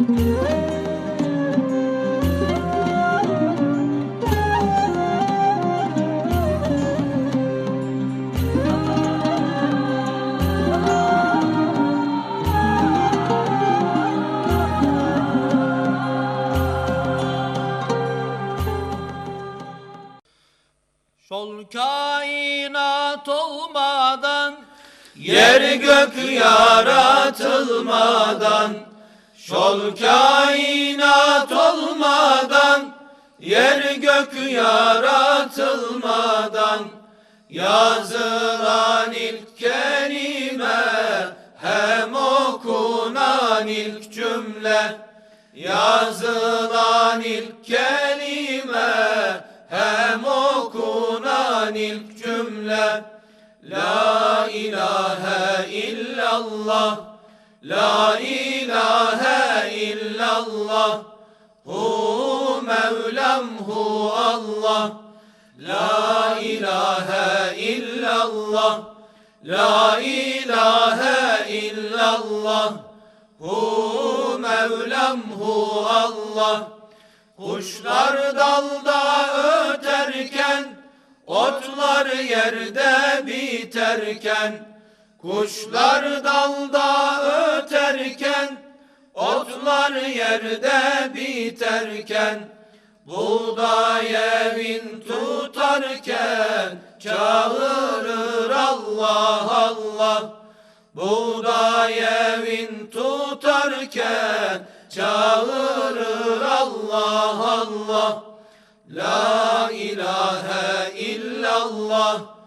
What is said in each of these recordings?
Sol kainat olmadan Yer gök yaratılmadan Şol kainat olmadan Yer gök yaratılmadan Yazılan ilk kelime Hem okunan ilk cümle Yazılan ilk kelime Hem okunan ilk cümle. La ilahe illallah La ilahe illallah. Hu Mevlam hu Allah. La ilahe illallah. La ilahe illallah. Hu Mevlam hu Allah. Kuşlar dalda öterken Otlar yerde biterken Kuşlar dalda öterken Otlar yerde biterken Buğday evin tutarken Çağırır Allah Allah. Buğday evin tutarken Çağırır Allah Allah. La ilahe illallah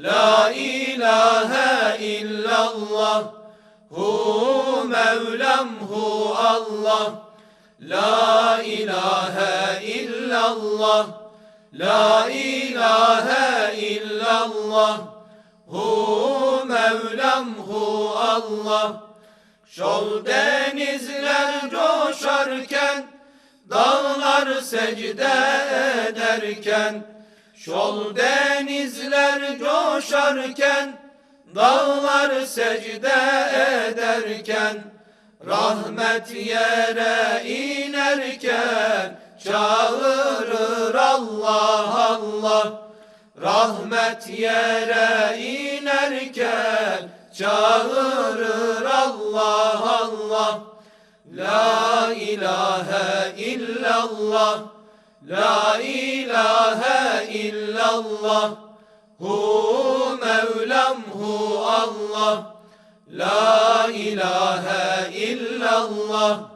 La ilahe illallah. Hu Mevlam hu Allah. La ilahe illallah. La ilahe illallah. Hu Mevlam hu Allah. Şol denizler coşarken Dağlar secde ederken Şol denizler coşarken Dağlar secde ederken Rahmet yere inerken Çağırır Allah Allah. Rahmet yere inerken Çağırır Allah Allah. La ilahe illallah La ilahe illallah Hu Mevlam hu Allah La ilahe illallah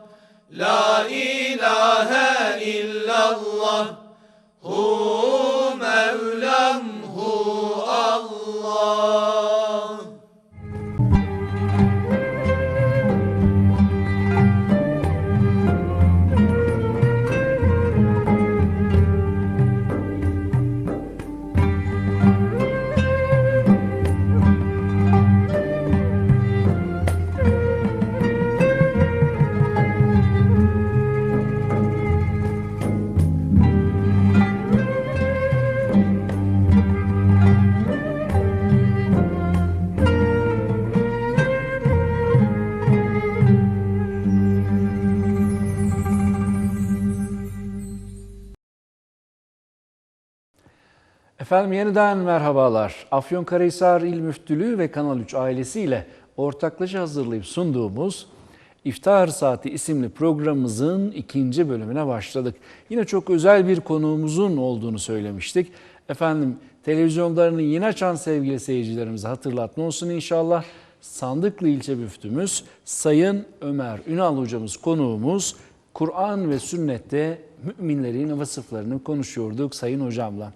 La ilahe illallah Hu Mevlam Efendim yeniden merhabalar. Afyonkarahisar İl Müftülüğü ve Kanal 3 ailesiyle ortaklaşa hazırlayıp sunduğumuz İftar Saati isimli programımızın ikinci bölümüne başladık. Yine çok özel bir konuğumuzun olduğunu söylemiştik. Efendim televizyonlarını yeni açan sevgili seyircilerimize hatırlatma olsun inşallah. Sandıklı ilçe müftümüz Sayın Ömer Ünal hocamız konuğumuz. Kur'an ve sünnette müminlerin vasıflarını konuşuyorduk Sayın hocamla.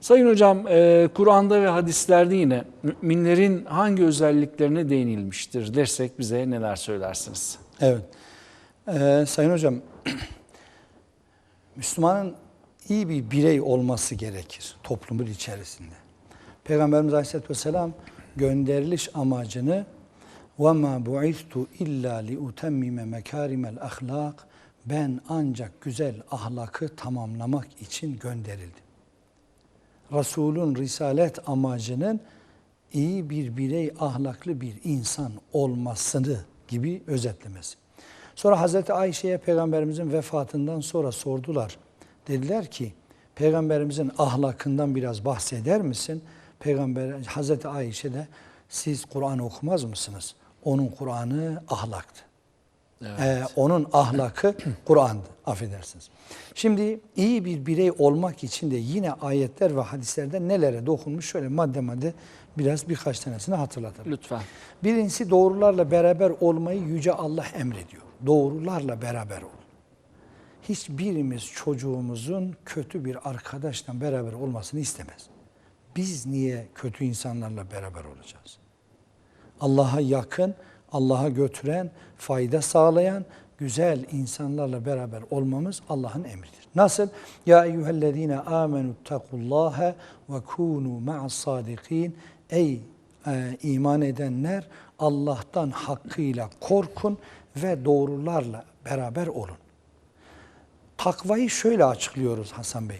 Sayın hocam, e, Kur'an'da ve hadislerde yine müminlerin hangi özelliklerine değinilmiştir dersek bize neler söylersiniz? Evet. Ee, Sayın Hocam, Müslümanın iyi bir birey olması gerekir toplumun içerisinde. Peygamberimiz Aleyhisselatü Vesselam gönderiliş amacını وَمَا بُعِثْتُ اِلَّا لِاُتَمِّمَ مَكَارِمَ الْاَخْلَاقِ Ben ancak güzel ahlakı tamamlamak için gönderildim. Resul'ün risalet amacının iyi bir birey, ahlaklı bir insan olmasını gibi özetlemesi. Sonra Hazreti Ayşe'ye peygamberimizin vefatından sonra sordular. Dediler ki peygamberimizin ahlakından biraz bahseder misin? Peygamber Hazreti Ayşe de siz Kur'an okumaz mısınız? Onun Kur'an'ı ahlaktı. Ee, onun ahlakı Kur'an'dı. Affedersiniz. Şimdi iyi bir birey olmak için de yine ayetler ve hadislerde nelere dokunmuş şöyle madde madde biraz birkaç tanesini hatırlatalım. Lütfen. Birincisi doğrularla beraber olmayı Yüce Allah emrediyor. Doğrularla beraber ol. Hiçbirimiz çocuğumuzun kötü bir arkadaşla beraber olmasını istemez. Biz niye kötü insanlarla beraber olacağız? Allah'a yakın, Allah'a götüren, fayda sağlayan güzel insanlarla beraber olmamız Allah'ın emridir. Nasıl? Ya eyyühellezine amenu takullaha ve kunu ma'as sadikin. Ey e, iman edenler Allah'tan hakkıyla korkun ve doğrularla beraber olun. Takvayı şöyle açıklıyoruz Hasan Bey.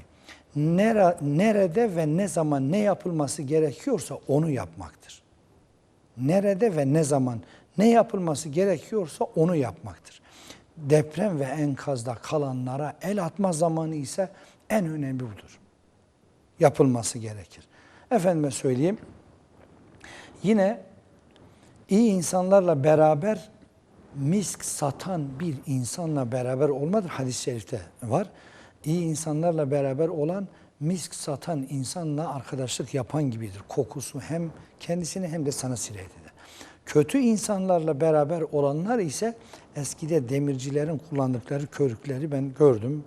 Nere, nerede ve ne zaman ne yapılması gerekiyorsa onu yapmaktır. Nerede ve ne zaman ne yapılması gerekiyorsa onu yapmaktır. Deprem ve enkazda kalanlara el atma zamanı ise en önemli budur. Yapılması gerekir. Efendime söyleyeyim. Yine iyi insanlarla beraber misk satan bir insanla beraber olmadır. Hadis-i şerifte var. İyi insanlarla beraber olan misk satan insanla arkadaşlık yapan gibidir. Kokusu hem kendisini hem de sana sirayet eder. Kötü insanlarla beraber olanlar ise eskide demircilerin kullandıkları körükleri ben gördüm.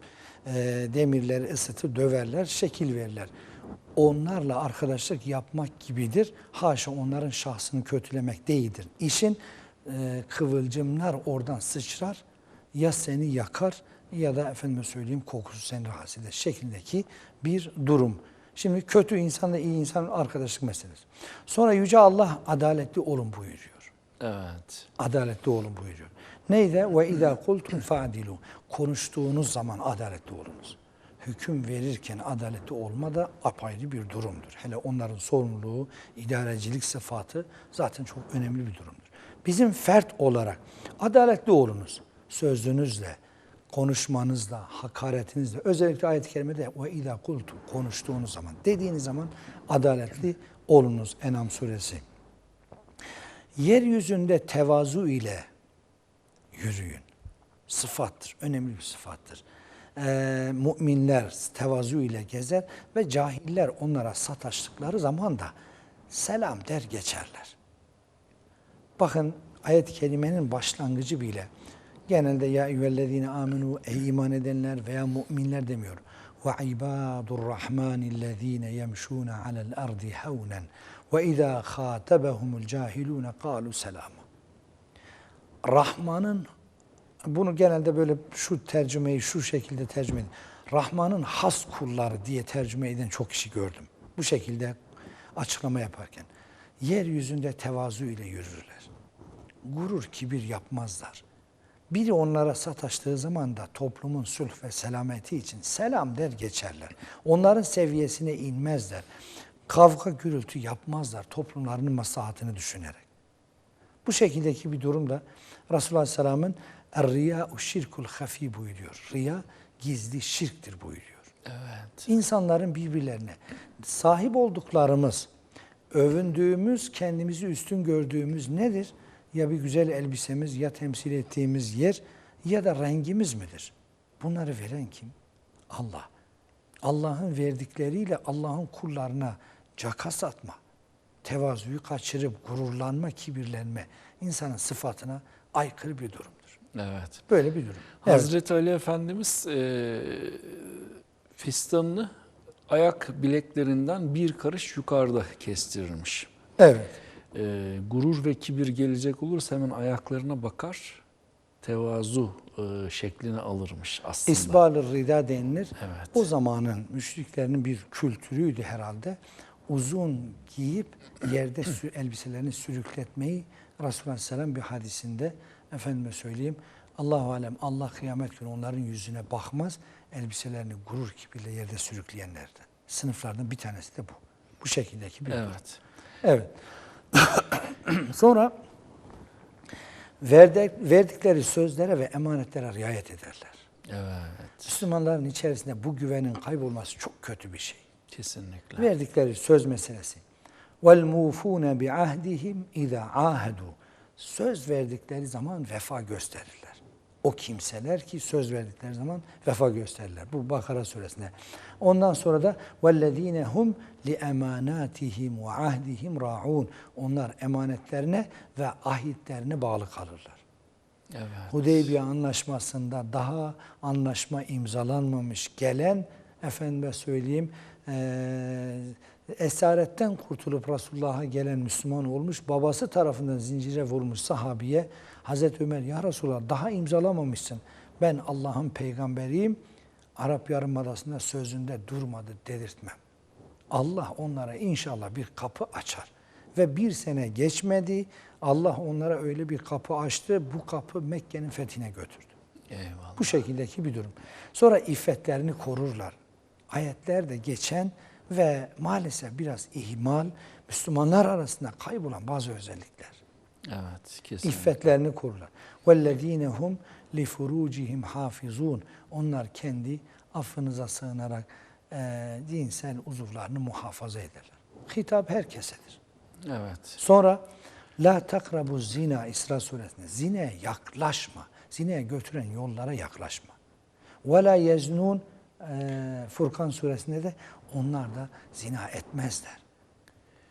Ee, demirleri ısıtır, döverler, şekil verirler. Onlarla arkadaşlık yapmak gibidir. Haşa onların şahsını kötülemek değildir. İşin e, kıvılcımlar oradan sıçrar, ya seni yakar ya da efendime söyleyeyim kokusu seni rahatsız eder şeklindeki bir durum. Şimdi kötü insanla iyi insanın arkadaşlık meselesi. Sonra Yüce Allah adaletli olun buyuruyor. Evet. Adaletli olun buyuruyor. Neydi? Ve izâ kultum fa'dilu. Konuştuğunuz zaman adaletli olunuz. Hüküm verirken adaletli olma da apayrı bir durumdur. Hele onların sorumluluğu, idarecilik sıfatı zaten çok önemli bir durumdur. Bizim fert olarak adaletli olunuz. Sözünüzle, konuşmanızla, hakaretinizle, özellikle ayet-i kerimede ve izâ kultum konuştuğunuz zaman, dediğiniz zaman adaletli olunuz Enam suresi. Yeryüzünde tevazu ile yürüyün. Sıfattır, önemli bir sıfattır. Ee, müminler tevazu ile gezer ve cahiller onlara sataştıkları zaman da selam der geçerler. Bakın ayet-i kerimenin başlangıcı bile genelde ya eyyühellezine amenu ey iman edenler veya müminler demiyor. Ve ibadur rahmanillezine yemşûne alel ardi havnen ve izâ khâtebehumul cahilûne kâlu selâma. Rahman'ın bunu genelde böyle şu tercümeyi şu şekilde tercüme edin. Rahman'ın has kulları diye tercüme eden çok kişi gördüm. Bu şekilde açıklama yaparken. Yeryüzünde tevazu ile yürürler. Gurur, kibir yapmazlar. Biri onlara sataştığı zaman da toplumun sulh ve selameti için selam der geçerler. Onların seviyesine inmezler. Kavga gürültü yapmazlar toplumlarının maslahatını düşünerek. Bu şekildeki bir durumda Resulullah Aleyhisselam'ın Er-riya şirkul hafi buyuruyor. Riya gizli şirktir buyuruyor. Evet. İnsanların birbirlerine sahip olduklarımız, övündüğümüz, kendimizi üstün gördüğümüz nedir? Ya bir güzel elbisemiz, ya temsil ettiğimiz yer, ya da rengimiz midir? Bunları veren kim? Allah. Allah'ın verdikleriyle Allah'ın kullarına caka satma, tevazuyu kaçırıp gururlanma, kibirlenme insanın sıfatına aykırı bir durumdur. Evet. Böyle bir durum. Evet. Hazreti Ali Efendimiz e, fistanını ayak bileklerinden bir karış yukarıda kestirirmiş. Evet. E, gurur ve kibir gelecek olursa hemen ayaklarına bakar, tevazu e, şeklini alırmış aslında. İsbal-ı rida denilir. Evet. O zamanın müşriklerinin bir kültürüydü herhalde. Uzun giyip yerde sü- elbiselerini sürükletmeyi Resulullah Aleyhisselam bir hadisinde efendime söyleyeyim Allahu alem Allah kıyamet günü onların yüzüne bakmaz. Elbiselerini gurur kibirle yerde sürükleyenlerden. Sınıflardan bir tanesi de bu. Bu şekildeki bir durum. Evet. Sonra verdik, verdikleri sözlere ve emanetlere riayet ederler. Evet. Müslümanların içerisinde bu güvenin kaybolması çok kötü bir şey. Kesinlikle. Verdikleri söz meselesi. Bi ahdihim iza ahadu. Söz verdikleri zaman vefa gösterirler o kimseler ki söz verdikleri zaman vefa gösterirler. Bu Bakara suresinde. Ondan sonra da وَالَّذ۪ينَ هُمْ لِاَمَانَاتِهِمْ وَعَهْدِهِمْ رَاعُونَ Onlar emanetlerine ve ahitlerine bağlı kalırlar. Evet. Hudeybiye anlaşmasında daha anlaşma imzalanmamış gelen efendime söyleyeyim esaretten kurtulup Resulullah'a gelen Müslüman olmuş babası tarafından zincire vurmuş sahabiye Hazreti Ömer ya Resulallah daha imzalamamışsın ben Allah'ın peygamberiyim Arap Yarımadası'nda sözünde durmadı dedirtmem. Allah onlara inşallah bir kapı açar. Ve bir sene geçmedi. Allah onlara öyle bir kapı açtı. Bu kapı Mekke'nin fethine götürdü. Eyvallah. Bu şekildeki bir durum. Sonra iffetlerini korurlar. Ayetlerde geçen ve maalesef biraz ihmal Müslümanlar arasında kaybolan bazı özellikler. Evet, kesin. İffetlerini korurlar. وَالَّذ۪ينَ هُمْ لِفُرُوجِهِمْ حَافِظُونَ Onlar kendi affınıza sığınarak e, dinsel uzuvlarını muhafaza ederler. Hitap herkesedir. Evet. Sonra la takrabu zina İsra suresinde zineye yaklaşma. Zineye götüren yollara yaklaşma. Ve la yeznun e, Furkan suresinde de onlar da zina etmezler.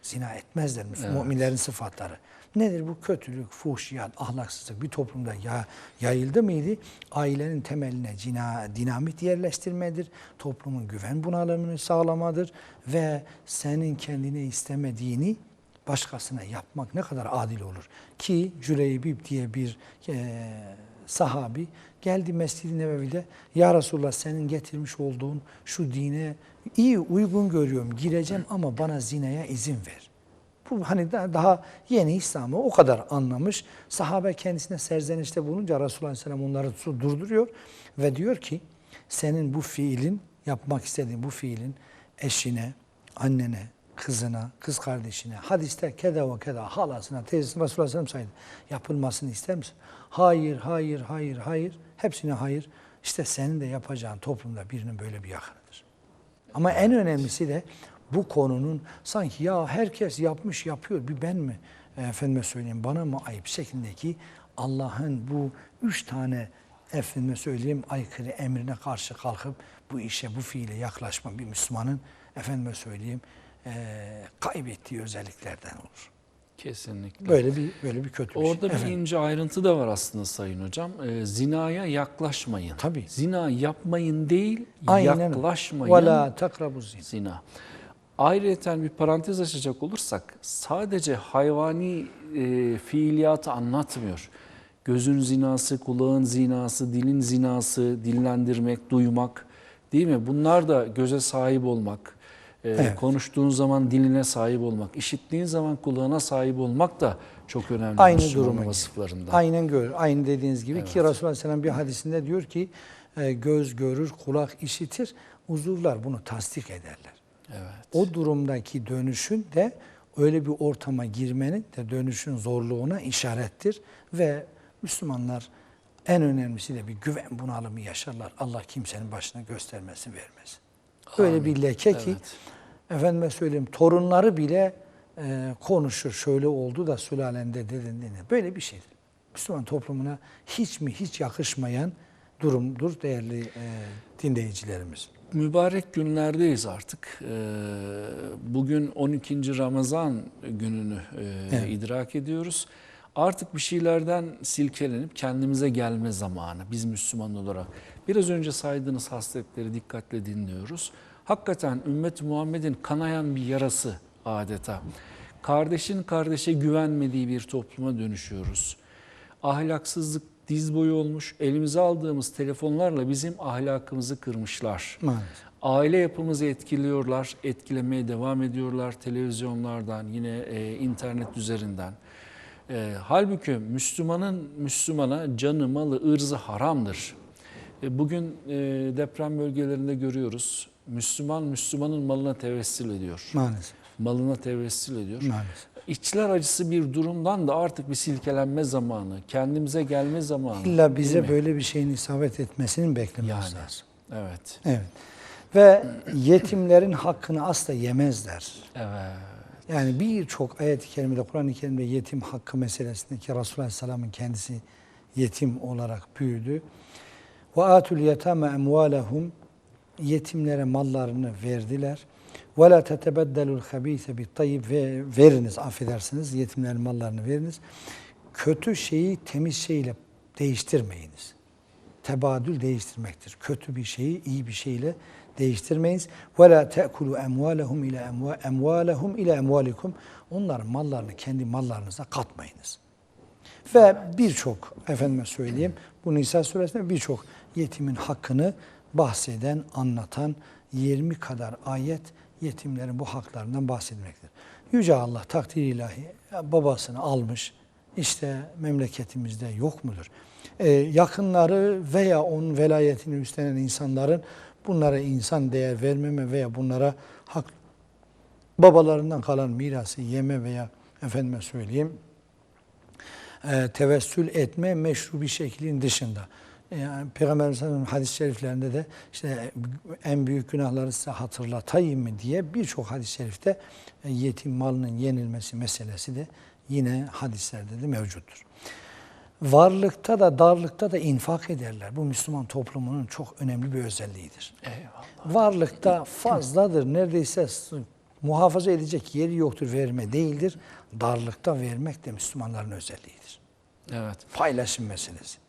Zina etmezler Müslüman müminlerin sıfatları. Nedir bu kötülük, fuhşiyat, ahlaksızlık bir toplumda ya, yayıldı mıydı? Ailenin temeline cina, dinamit yerleştirmedir. Toplumun güven bunalımını sağlamadır. Ve senin kendine istemediğini başkasına yapmak ne kadar adil olur. Ki Cüleybib diye bir e, sahabi geldi Mescid-i Nebevi'de Ya Resulallah senin getirmiş olduğun şu dine iyi uygun görüyorum gireceğim ama bana zinaya izin ver. Bu hani da- daha yeni İslam'ı o kadar anlamış. Sahabe kendisine serzenişte bulunca Resulullah Aleyhisselam onları durduruyor ve diyor ki senin bu fiilin yapmak istediğin bu fiilin eşine, annene, kızına, kız kardeşine, hadiste keda ve keda, halasına, teyzesine Resulullah Aleyhisselam saydı. Yapılmasını ister misin? Hayır, hayır, hayır, hayır. Hepsine hayır. İşte senin de yapacağın toplumda birinin böyle bir yakınıdır. Ama en önemlisi de bu konunun sanki ya herkes yapmış yapıyor bir ben mi efendime söyleyeyim bana mı ayıp şeklindeki Allah'ın bu üç tane efendime söyleyeyim aykırı emrine karşı kalkıp bu işe bu fiile yaklaşma bir Müslümanın efendime söyleyeyim e, kaybettiği özelliklerden olur. Kesinlikle. Böyle bir böyle bir kötü bir Orada şey. bir Efendim? ince ayrıntı da var aslında Sayın Hocam. Ee, zinaya yaklaşmayın. Tabii. Zina yapmayın değil, Aynen. yaklaşmayın. Ve la takrabu zina. Zina. Ayrıca bir parantez açacak olursak sadece hayvani e, fiiliyatı anlatmıyor. Gözün zinası, kulağın zinası, dilin zinası, dillendirmek, duymak değil mi? Bunlar da göze sahip olmak, e, Evet. konuştuğun zaman diline sahip olmak, işittiğin zaman kulağına sahip olmak da çok önemli Aynı duruma vasıflarında. Aynen gör. Aynı dediğiniz gibi ki Resulullah Aleyhisselam bir hadisinde diyor ki e, göz görür, kulak işitir, uzuvlar bunu tasdik ederler. Evet. O durumdaki dönüşün de öyle bir ortama girmenin de dönüşün zorluğuna işarettir ve Müslümanlar en önemlisi de bir güven bunalımı yaşarlar. Allah kimsenin başına göstermesi vermez. Öyle bir leke ki Evet. efendime söyleyeyim torunları bile e, konuşur. Şöyle oldu da sülalende dedin dedi. Böyle bir şeydir. Müslüman toplumuna hiç mi hiç yakışmayan durumdur değerli e, dinleyicilerimiz. Mübarek günlerdeyiz artık. Ee, Bugün 12. Ramazan gününü e, Evet. idrak ediyoruz. Artık bir şeylerden silkelenip kendimize gelme zamanı biz Müslüman olarak. Biraz önce saydığınız hasletleri dikkatle dinliyoruz. Hakikaten ümmet Muhammed'in kanayan bir yarası adeta. Kardeşin kardeşe güvenmediği bir topluma dönüşüyoruz. Ahlaksızlık diz boyu olmuş. Elimize aldığımız telefonlarla bizim ahlakımızı kırmışlar. Maalesef. Aile yapımızı etkiliyorlar, etkilemeye devam ediyorlar televizyonlardan, yine e, internet üzerinden. E, halbuki Müslümanın Müslümana canı, malı, ırzı haramdır. E, bugün e, deprem bölgelerinde görüyoruz. Müslüman Müslümanın malına tevessül ediyor. Maalesef. Malına tevessül ediyor. Maalesef. İçler acısı bir durumdan da artık bir silkelenme zamanı, kendimize gelme zamanı. İlla bize böyle bir şeyin isabet etmesini beklememiz Yani. lazım. Evet. Evet. Ve yetimlerin hakkını asla yemezler. Evet. Yani birçok ayet-i kerimede, Kur'an-ı Kerim'de yetim hakkı meselesindeki Resulullah Aleyhisselam'ın kendisi yetim olarak büyüdü. Ve atul yetame emvalehum yetimlere mallarını verdiler. Ve la tetebeddelul habise bit tayyib ve veriniz affedersiniz yetimlerin mallarını veriniz. Kötü şeyi temiz şeyle değiştirmeyiniz. Tebadül değiştirmektir. Kötü bir şeyi iyi bir şeyle değiştirmeyiniz. Ve la te'kulu emvalehum ile emva- emvalehum ile emvalikum. Onların mallarını kendi mallarınıza katmayınız. Ve birçok efendime söyleyeyim bu Nisa suresinde birçok yetimin hakkını bahseden, anlatan 20 kadar ayet yetimlerin bu haklarından bahsetmektedir. Yüce Allah takdir ilahi babasını almış işte memleketimizde yok mudur? Ee, yakınları veya onun velayetini üstlenen insanların bunlara insan değer vermeme veya bunlara hak babalarından kalan mirası yeme veya efendime söyleyeyim e, tevessül etme meşru bir şeklin dışında. E, Yani Peygamber Efendimiz'in hadis-i şeriflerinde de işte en büyük günahları size hatırlatayım mı diye birçok hadis-i şerifte e, yetim malının yenilmesi meselesi de yine hadislerde de mevcuttur. Varlıkta da darlıkta da infak ederler. Bu Müslüman toplumunun çok önemli bir özelliğidir. Eyvallah. Varlıkta fazladır. Neredeyse muhafaza edecek yeri yoktur verme değildir. Darlıkta vermek de Müslümanların özelliğidir. Evet. Paylaşım meselesi.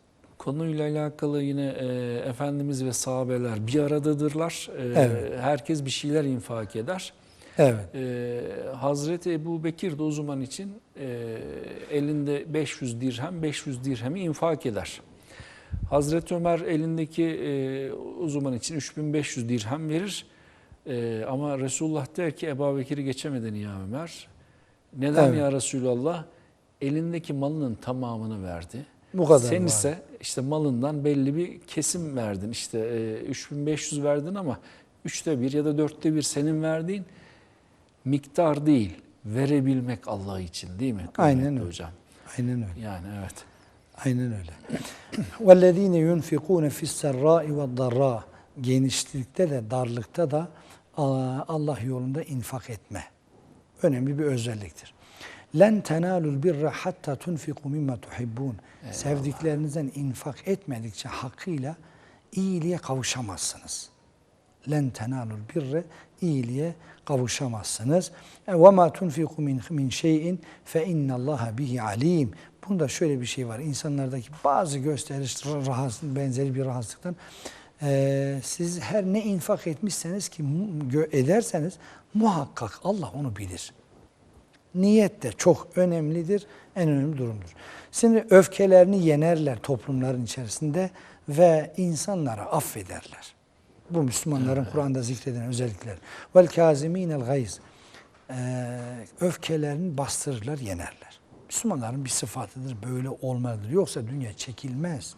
Konuyla alakalı yine e, Efendimiz ve sahabeler bir aradadırlar. E, Evet. Herkes bir şeyler infak eder. Evet. E, Hazreti Ebu Bekir de o zaman için e, elinde 500 dirhem, 500 dirhemi infak eder. Hazreti Ömer elindeki e, o zaman için 3500 dirhem verir. E, ama Resulullah der ki Ebu Bekir'i geçemedin ya Ömer. Neden Evet. ya Resulallah? Elindeki malının tamamını verdi. Bu kadar Sen var. ise işte malından belli bir kesim verdin. İşte e, 3500 verdin ama üçte bir ya da dörtte bir senin verdiğin miktar değil. Verebilmek Allah için değil mi? Aynen Kıymetli öyle. hocam. Aynen öyle. Yani evet. Aynen öyle. وَالَّذ۪ينَ يُنْفِقُونَ فِي السَّرَّاءِ وَالضَّرَّاءِ Genişlikte de darlıkta da aa, Allah yolunda infak etme. Önemli bir özelliktir. Len tenalul birra hatta tunfiku mimma tuhibbun. Sevdiklerinizden infak etmedikçe hakkıyla iyiliğe kavuşamazsınız. Len tenalul birre iyiliğe kavuşamazsınız. E, ve ma tunfiku min min şeyin fe innallaha bihi alim. Bunda şöyle bir şey var. İnsanlardaki bazı gösteriş rahatsız, benzeri bir rahatsızlıktan ee, siz her ne infak etmişseniz ki ederseniz muhakkak Allah onu bilir. Niyet de çok önemlidir, en önemli durumdur. Şimdi öfkelerini yenerler toplumların içerisinde ve insanları affederler. Bu Müslümanların Kur'an'da zikreden özellikler. Vel kâzimînel gayz. Ee, Öfkelerini bastırırlar, yenerler. Müslümanların bir sıfatıdır, böyle olmalıdır. Yoksa dünya çekilmez.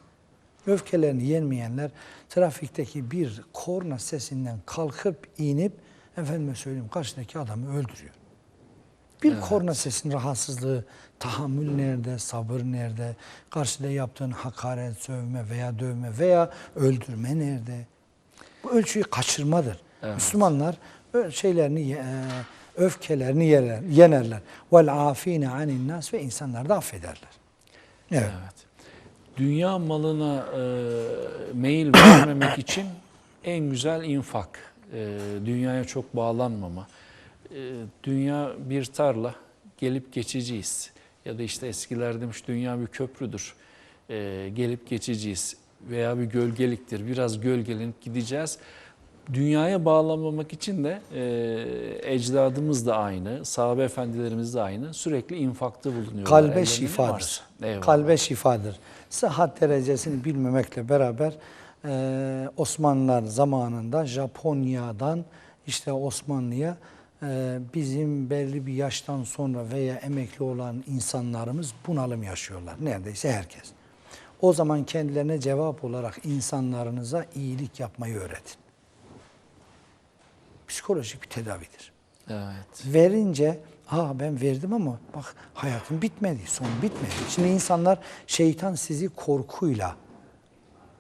Öfkelerini yenmeyenler trafikteki bir korna sesinden kalkıp inip efendime söyleyeyim karşıdaki adamı öldürüyor. Bir korna sesinin rahatsızlığı, tahammül nerede, sabır nerede, karşıda yaptığın hakaret, sövme veya dövme veya öldürme nerede? Bu ölçüyü kaçırmadır. Evet. Müslümanlar şeylerini, e, öfkelerini yener, yenerler. Vel afine anin nas ve insanları da affederler. Evet. Evet. Dünya malına e, meyil vermemek için en güzel infak. E, dünyaya çok bağlanmama. E, dünya bir tarla, gelip geçeceğiz. Ya da işte eskiler demiş dünya bir köprüdür. E, gelip geçeceğiz. Veya bir gölgeliktir. Biraz gölgelenip gideceğiz. Dünyaya bağlanmamak için de e, ecdadımız da aynı, sahabe efendilerimiz de aynı. Sürekli infakta bulunuyorlar. Kalbe şifadır. Kalbe şifadır. Sıhhat derecesini bilmemekle beraber e, Osmanlılar zamanında Japonya'dan işte Osmanlı'ya bizim belli bir yaştan sonra veya emekli olan insanlarımız bunalım yaşıyorlar. Neredeyse herkes. O zaman kendilerine cevap olarak insanlarınıza iyilik yapmayı öğretin. Psikolojik bir tedavidir Evet. verince ha ben verdim ama bak hayatım bitmedi, son bitmedi. Şimdi insanlar şeytan sizi korkuyla,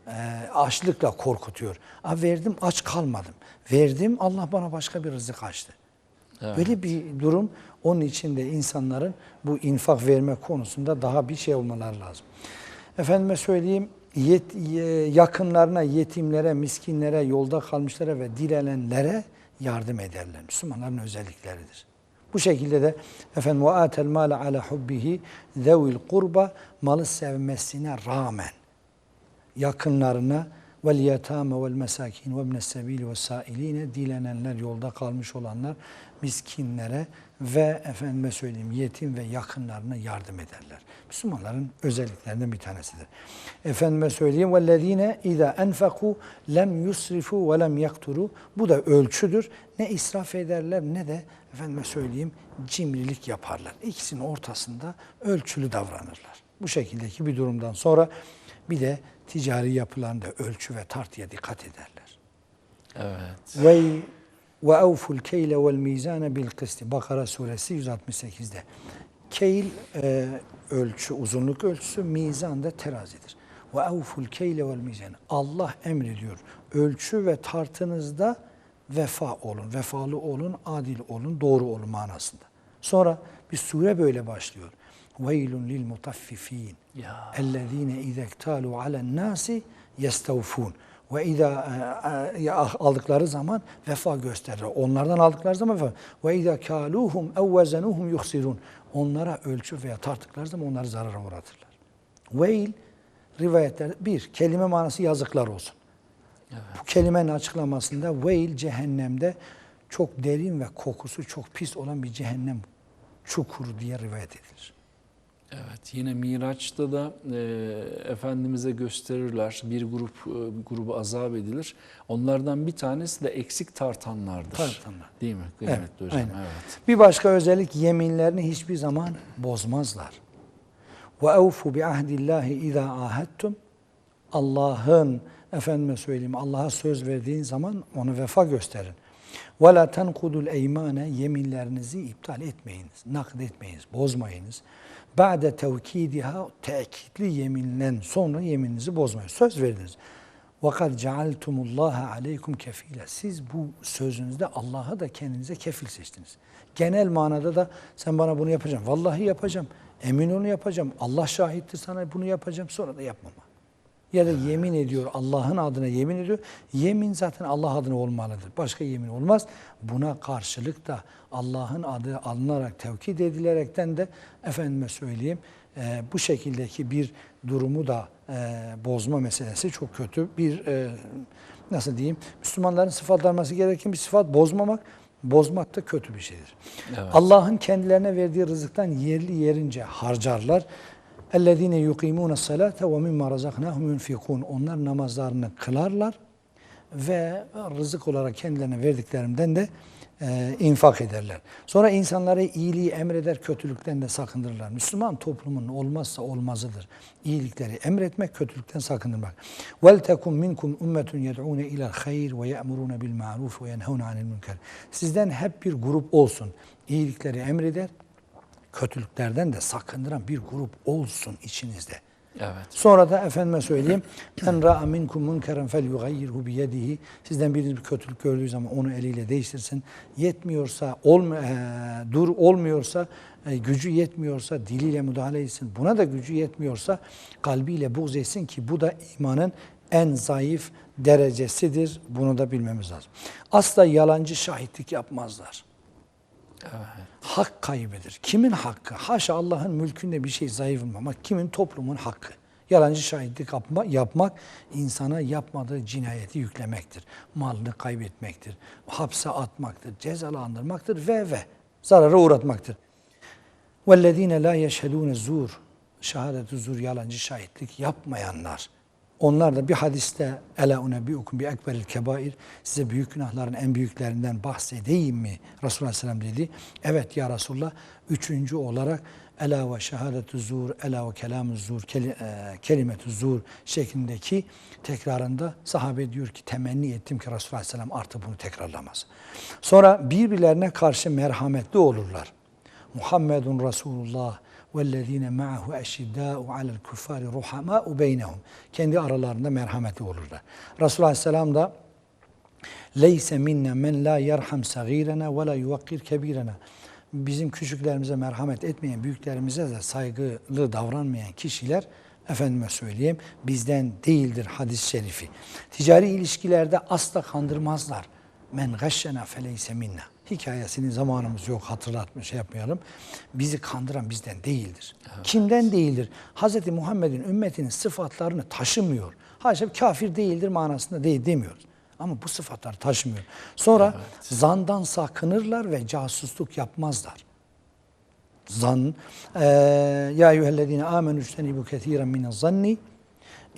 e, açlıkla korkutuyor. Ha verdim aç kalmadım. Verdim Allah bana başka bir rızık açtı. Evet. Böyle bir durum onun için de insanların bu infak verme konusunda daha bir şey olmaları lazım. Efendime söyleyeyim yet, ye- yakınlarına, yetimlere, miskinlere, yolda kalmışlara ve dilenenlere yardım ederler. Müslümanların özellikleridir. Bu şekilde de efendim ve atel male ala hubbihi zevil kurba malı sevmesine rağmen yakınlarına vel yetame vel mesakin ve ibnes sebili ve sailine dilenenler, yolda kalmış olanlar, miskinlere ve efendime söyleyeyim yetim ve yakınlarına yardım ederler. Müslümanların özelliklerinden bir tanesidir. Efendime söyleyeyim vellezine iza enfeku lem yusrifu ve lem yakturu. Bu da ölçüdür. Ne israf ederler ne de efendime söyleyeyim cimrilik yaparlar. İkisinin ortasında ölçülü davranırlar. Bu şekildeki bir durumdan sonra bir de ticari yapılarında ölçü ve tartıya dikkat ederler. Evet. Ve ve evful keyle vel mizane bil kısti. Bakara suresi 168'de. Keyl e, ölçü, uzunluk ölçüsü, mizan da terazidir. Ve evful keyle vel mizane. Allah emrediyor. Ölçü ve tartınızda vefa olun, vefalı olun, adil olun, doğru olun manasında. Sonra bir sure böyle başlıyor. Veylun lil mutaffifin. Ya. اَلَّذ۪ينَ اِذَا اكْتَالُوا عَلَى النَّاسِ يَسْتَوْفُونَ Ve idâ e, e, aldıkları zaman vefa gösterirler. Onlardan aldıkları zaman vefa. Ve idâ kâlûhum ev vezenuhum yuhsirun. Onlara ölçü veya tarttıkları zaman onları zarara uğratırlar. Veil rivayetlerde bir kelime manası yazıklar olsun. Bu kelimenin açıklamasında veil cehennemde çok derin ve kokusu çok pis olan bir cehennem çukuru diye rivayet edilir. Evet yine Miraç'ta da e, Efendimiz'e gösterirler. Bir grup e, grubu azap edilir. Onlardan bir tanesi de eksik tartanlardır. Tartanlar. Değil mi? Kıymetli hocam. aynen. Evet. Bir başka özellik yeminlerini hiçbir zaman bozmazlar. Ve evfu bi ahdillahi iza ahadtum. Allah'ın efendime söyleyeyim Allah'a söz verdiğin zaman onu vefa gösterin. Ve la tenkudul eymane yeminlerinizi iptal etmeyiniz, nakd etmeyiniz, bozmayınız. Ba'de tevkidiha tekitli yeminlen sonra yemininizi bozmayın. Söz verdiniz. وَقَدْ جَعَلْتُمُ اللّٰهَ عَلَيْكُمْ كَف۪يلًا Siz bu sözünüzde Allah'a da kendinize kefil seçtiniz. Genel manada da sen bana bunu yapacaksın. Vallahi yapacağım. Emin onu yapacağım. Allah şahittir sana bunu yapacağım. Sonra da yapmama. Ya da yemin ediyor Allah'ın adına yemin ediyor. Yemin zaten Allah adına olmalıdır. Başka yemin olmaz. Buna karşılık da Allah'ın adı alınarak tevkid edilerekten de efendime söyleyeyim e, bu şekildeki bir durumu da e, bozma meselesi çok kötü bir e, nasıl diyeyim Müslümanların sıfatlanması gereken bir sıfat bozmamak bozmak da kötü bir şeydir. Evet. Allah'ın kendilerine verdiği rızıktan yerli yerince harcarlar. اَلَّذ۪ينَ يُقِيمُونَ الصَّلَاةَ وَمِمَّا رَزَقْنَاهُمْ يُنْفِقُونَ Onlar namazlarını kılarlar ve rızık olarak kendilerine verdiklerimden de e, infak ederler. Sonra insanlara iyiliği emreder, kötülükten de sakındırırlar. Müslüman toplumun olmazsa olmazıdır. İyilikleri emretmek, kötülükten sakındırmak. وَلْتَكُمْ minkum ummetun yed'ûne ilal hayr ve ye'murûne bil ma'ruf ve yenhûne anil münker. Sizden hep bir grup olsun. İyilikleri emreder, kötülüklerden de sakındıran bir grup olsun içinizde. Evet. Sonra da efendime söyleyeyim. Men ra'a minkum munkeren fel yugayyirhu bi yedihi. Sizden biriniz bir kötülük gördüğü zaman onu eliyle değiştirsin. Yetmiyorsa, olma, e, dur olmuyorsa, e, gücü yetmiyorsa diliyle müdahale etsin. Buna da gücü yetmiyorsa kalbiyle buğz etsin ki bu da imanın en zayıf derecesidir. Bunu da bilmemiz lazım. Asla yalancı şahitlik yapmazlar hak kaybıdır. Kimin hakkı? Haşa Allah'ın mülkünde bir şey zayıf olmamak. Kimin? Toplumun hakkı. Yalancı şahitlik yapma, yapmak insana yapmadığı cinayeti yüklemektir. Malını kaybetmektir. Hapse atmaktır. Cezalandırmaktır ve ve zarara uğratmaktır. وَالَّذ۪ينَ لَا يَشْهَدُونَ zur Şehadet-i zur yalancı şahitlik yapmayanlar. onlar da bir hadiste ela unebbiukum bi ekberil kebair size büyük günahların en büyüklerinden bahsedeyim mi? Resulullah Aleyhisselam dedi. Evet ya Resulullah. Üçüncü olarak ela ve şehadetu zur, ela ve kelamu zur, e, kelimetu zur şeklindeki tekrarında sahabe diyor ki temenni ettim ki Resulullah Aleyhisselam artık bunu tekrarlamaz. Sonra birbirlerine karşı merhametli olurlar. Muhammedun Resulullah وَالَّذ۪ينَ مَعَهُ اَشِدَّاءُ عَلَى الْكُفَّارِ رُحَمَاءُ بَيْنَهُمْ Kendi aralarında merhametli olurlar. Resulullah Aleyhisselam da leyse minne men la yerham sagirena ve la yuvakkir kebirena. Bizim küçüklerimize merhamet etmeyen, büyüklerimize de saygılı davranmayan kişiler efendime söyleyeyim bizden değildir hadis-i şerifi. Ticari ilişkilerde asla kandırmazlar. Men gashşena feleyse minna. Hikayesini zamanımız yok hatırlatma şey yapmayalım. Bizi kandıran bizden değildir. Kimden değildir? Hz. Muhammed'in ümmetinin sıfatlarını taşımıyor. Haşa kafir değildir manasında değil demiyoruz. Ama bu sıfatları taşımıyor. Sonra zandan sakınırlar ve casusluk yapmazlar. Zan ya eyyühellezine amenu bu kethiren mine zanni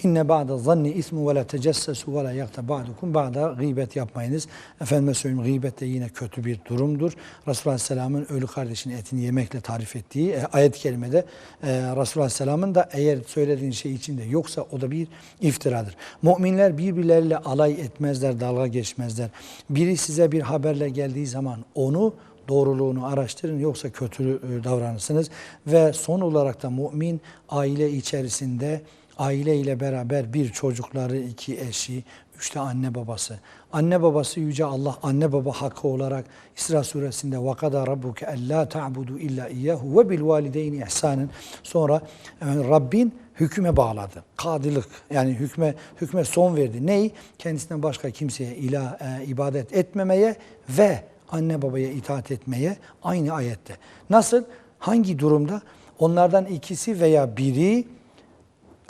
inne ba'da zanni ismu ve la tecessesu ve la yakta ba'dukum ba'da gıybet yapmayınız. Efendime söyleyeyim gıybet de yine kötü bir durumdur. Resulullah Aleyhisselam'ın ölü kardeşinin etini yemekle tarif ettiği e, ayet-i kerimede e, Resulullah Aleyhisselam'ın da eğer söylediğin şey içinde yoksa o da bir iftiradır. Müminler birbirleriyle alay etmezler, dalga geçmezler. Biri size bir haberle geldiği zaman onu doğruluğunu araştırın yoksa kötü davranırsınız. Ve son olarak da mümin aile içerisinde aile ile beraber bir çocukları, iki eşi, üçte anne babası. Anne babası yüce Allah anne baba hakkı olarak İsra suresinde ve kadar rabbuke ella ta'budu illa iyyahu ve bil valideyni ihsanen. Sonra e, Rabbin hüküme bağladı. Kadilik yani hükme hükme son verdi. Neyi? Kendisinden başka kimseye ilah e, ibadet etmemeye ve anne babaya itaat etmeye aynı ayette. Nasıl? Hangi durumda? Onlardan ikisi veya biri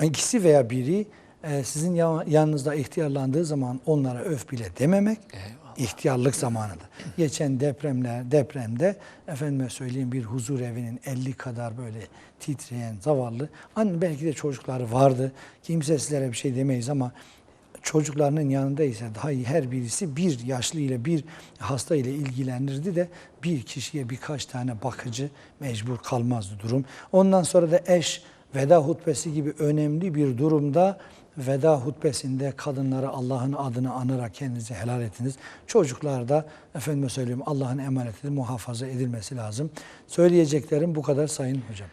ikisi veya biri e, sizin ya- yanınızda ihtiyarlandığı zaman onlara öf bile dememek ihtiyarlık zamanıdır. Geçen depremler depremde efendime söyleyeyim bir huzur evinin 50 kadar böyle titreyen zavallı anne belki de çocukları vardı. Kimsesizlere bir şey demeyiz ama çocuklarının yanında ise daha iyi her birisi bir yaşlı ile bir hasta ile ilgilenirdi de bir kişiye birkaç tane bakıcı mecbur kalmazdı durum. Ondan sonra da eş veda hutbesi gibi önemli bir durumda veda hutbesinde kadınlara Allah'ın adını anarak kendinizi helal etiniz. Çocuklar da efendime söyleyeyim Allah'ın emaneti muhafaza edilmesi lazım. Söyleyeceklerim bu kadar sayın hocam.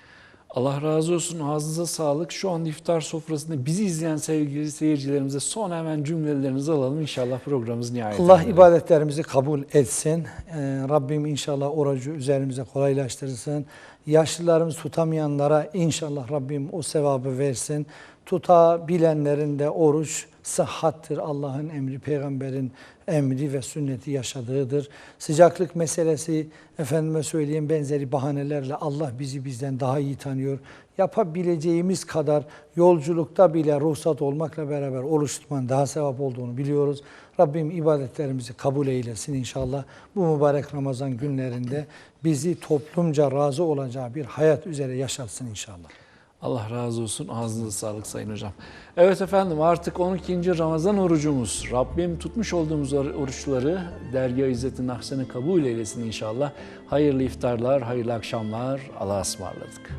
Allah razı olsun. Ağzınıza sağlık. Şu an iftar sofrasında bizi izleyen sevgili seyircilerimize son hemen cümlelerinizi alalım. İnşallah programımız nihayetine. Allah erer. ibadetlerimizi kabul etsin. Ee, Rabbim inşallah orucu üzerimize kolaylaştırsın. Yaşlılarımız tutamayanlara inşallah Rabbim o sevabı versin. Tutabilenlerin de oruç sıhhattır. Allah'ın emri, peygamberin emri ve sünneti yaşadığıdır. Sıcaklık meselesi efendime söyleyeyim benzeri bahanelerle Allah bizi bizden daha iyi tanıyor. Yapabileceğimiz kadar yolculukta bile ruhsat olmakla beraber oruç tutmanın daha sevap olduğunu biliyoruz. Rabbim ibadetlerimizi kabul eylesin inşallah. Bu mübarek Ramazan günlerinde bizi toplumca razı olacağı bir hayat üzere yaşatsın inşallah. Allah razı olsun. Ağzınıza sağlık Sayın Hocam. Evet efendim artık 12. Ramazan orucumuz. Rabbim tutmuş olduğumuz or- oruçları dergâh İzzet'in ahseni kabul eylesin inşallah. Hayırlı iftarlar, hayırlı akşamlar. Allah'a ısmarladık.